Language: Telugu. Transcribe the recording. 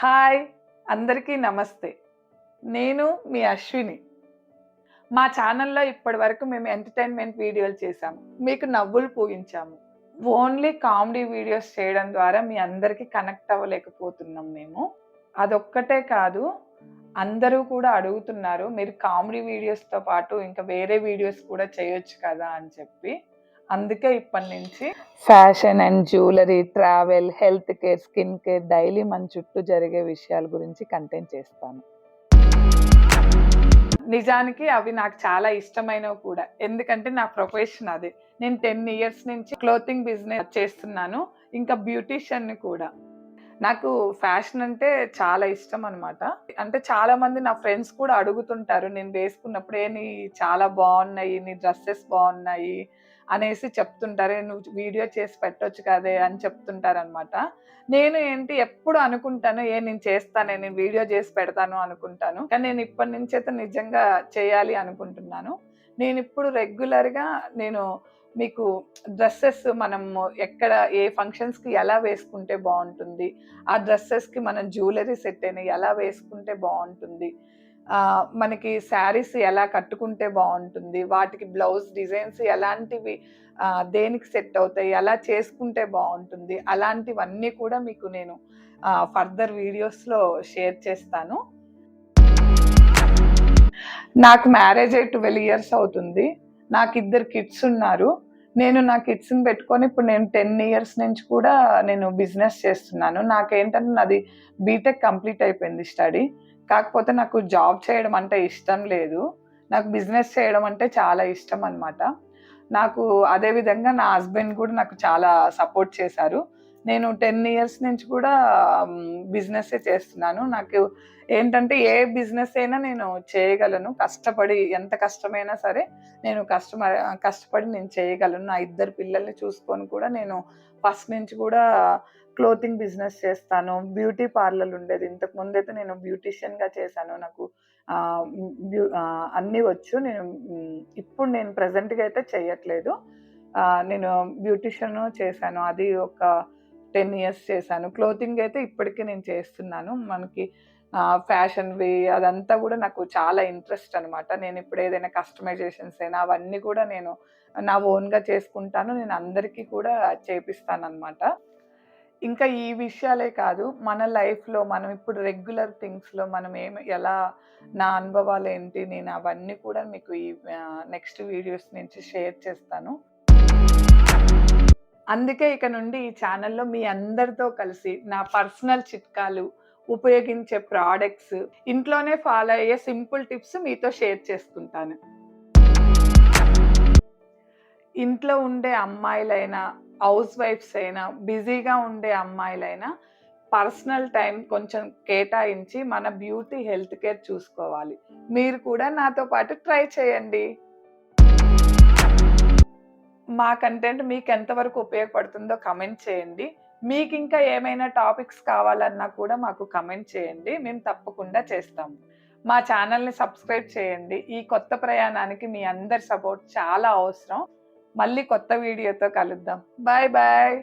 హాయ్ అందరికీ నమస్తే. నేను మీ అశ్విని. మా ఛానల్లో ఇప్పటి వరకు మేము ఎంటర్టైన్మెంట్ వీడియోలు చేశాము. మీకు నవ్వులు పూయించాము ఓన్లీ కామెడీ వీడియోస్ చేయడం ద్వారా మీ అందరికీ కనెక్ట్ అవ్వలేకపోతున్నాం మేము. అదొక్కటే కాదు అందరూ కూడా అడుగుతున్నారు మీరు కామెడీ వీడియోస్తో పాటు ఇంకా వేరే వీడియోస్ కూడా చేయొచ్చు కదా అని చెప్పి. అందుకే ఇప్పటి నుంచి fashion and jewellery travel health care skin care daily మన చుట్టూ జరిగే విషయాల గురించి కంటెంట్ చేస్తాను. నిజానికి అవి నాకు చాలా ఇష్టమైనవి కూడా. ఎందుకంటే నా ప్రొఫెషన్ అది. నేను టెన్ ఇయర్స్ నుంచి క్లోతింగ్ బిజినెస్ చేస్తున్నాను. ఇంకా బ్యూటీషియన్ని కూడా. నాకు ఫ్యాషన్ అంటే చాలా ఇష్టం అనమాట అంటే చాలా మంది నా ఫ్రెండ్స్ కూడా అడుగుతుంటారు నేను వేసుకున్నప్పుడే నీ చాలా బాగున్నాయి నీ డ్రెస్సెస్ బాగున్నాయి అనేసి చెప్తుంటారే నువ్వు వీడియో చేసి పెట్టొచ్చు కదే అని చెప్తుంటారు అనమాట నేను ఏంటి ఎప్పుడు అనుకుంటాను ఏ నేను చేస్తానే నేను వీడియో చేసి పెడతాను అనుకుంటాను. కానీ నేను ఇప్పటి నుంచి అయితే నిజంగా చేయాలి అనుకుంటున్నాను. నేను ఇప్పుడు రెగ్యులర్గా నేను మీకు డ్రెస్సెస్ మనం ఎక్కడ ఏ ఫంక్షన్స్కి ఎలా వేసుకుంటే బాగుంటుంది ఆ డ్రెస్సెస్కి మనం జ్యువెలరీ సెట్ అయినా ఎలా వేసుకుంటే బాగుంటుంది మనకి శారీస్ ఎలా కట్టుకుంటే బాగుంటుంది వాటికి బ్లౌజ్ డిజైన్స్ ఎలాంటివి దేనికి సెట్ అవుతాయి ఎలా చేసుకుంటే బాగుంటుంది అలాంటివన్నీ కూడా మీకు నేను ఫర్దర్ వీడియోస్లో షేర్ చేస్తాను. నాకు మ్యారేజ్ అయ్యి ట్వెల్వ్ ఇయర్స్ అవుతుంది నాకు ఇద్దరు కిడ్స్ ఉన్నారు నేను నా కిడ్స్ని పెట్టుకొని ఇప్పుడు నేను టెన్ ఇయర్స్ నుంచి కూడా నేను బిజినెస్ చేస్తున్నాను నాకేంటంటే నాది బీటెక్ కంప్లీట్ అయిపోయింది స్టడీ కాకపోతే నాకు జాబ్ చేయడం అంటే ఇష్టం లేదు. నాకు బిజినెస్ చేయడం అంటే చాలా ఇష్టం అనమాట నాకు అదే విధంగా నా హస్బెండ్ కూడా నాకు చాలా సపోర్ట్ చేశారు. నేను టెన్ ఇయర్స్ నుంచి కూడా బిజినెస్ చేస్తున్నాను. నాకు ఏంటంటే ఏ బిజినెస్ అయినా నేను చేయగలను. కష్టపడి ఎంత కష్టమైనా సరే నేను కష్టమ కష్టపడి నేను చేయగలను. నా ఇద్దరు పిల్లల్ని చూసుకొని కూడా నేను ఫస్ట్ నుంచి కూడా క్లోతింగ్ బిజినెస్ చేస్తాను. బ్యూటీ పార్లర్ ఉండేది. ఇంతకు ముందైతే నేను బ్యూటీషియన్గా చేశాను. నాకు బ్యూ- అన్నీ వచ్చు. నేను ఇప్పుడు నేను ప్రజెంట్గా అయితే చేయట్లేదు. నేను బ్యూటిషియన్ చేశాను. అది ఒక టెన్ ఇయర్స్ చేశాను. క్లోతింగ్ అయితే ఇప్పటికీ నేను చేస్తున్నాను. మనకి ఫ్యాషన్వి అదంతా కూడా నాకు చాలా ఇంట్రెస్ట్ అనమాట నేను ఇప్పుడు ఏదైనా కస్టమైజేషన్స్ అయినా అవన్నీ కూడా నేను నా ఓన్గా చేసుకుంటాను. నేను అందరికీ కూడా చేపిస్తాను అనమాట ఇంకా ఈ విషయాలే కాదు మన లైఫ్లో మనం ఇప్పుడు రెగ్యులర్ థింగ్స్లో మనం ఏం ఎలా నా అనుభవాలు ఏంటి నేను అవన్నీ కూడా మీకు ఈ నెక్స్ట్ వీడియోస్ నుంచి షేర్ చేస్తాను. అందుకే ఇక నుండి ఈ ఛానల్లో మీ అందరితో కలిసి నా పర్సనల్ చిట్కాలు ఉపయోగించే ప్రోడక్ట్స్ ఇంట్లోనే ఫాలో అయ్యే సింపుల్ టిప్స్ మీతో షేర్ చేసుకుంటాను. ఇంట్లో ఉండే అమ్మాయిలైనా హౌస్ వైఫ్స్ అయినా బిజీగా ఉండే అమ్మాయిలైనా పర్సనల్ టైం కొంచెం కేటాయించి మన బ్యూటీ హెల్త్ కేర్ చూసుకోవాలి. మీరు కూడా నాతో పాటు ట్రై చేయండి. మా కంటెంట్ మీకు ఎంతవరకు ఉపయోగపడుతుందో కమెంట్ చేయండి. మీకు ఇంకా ఏమైనా టాపిక్స్ కావాలన్నా కూడా మాకు కమెంట్ చేయండి. మేము తప్పకుండా చేస్తాము. మా ఛానల్ని సబ్స్క్రైబ్ చేయండి. ఈ కొత్త ప్రయాణానికి మీ అందరి సపోర్ట్ చాలా అవసరం. మళ్ళీ కొత్త వీడియోతో కలుద్దాం. Bye bye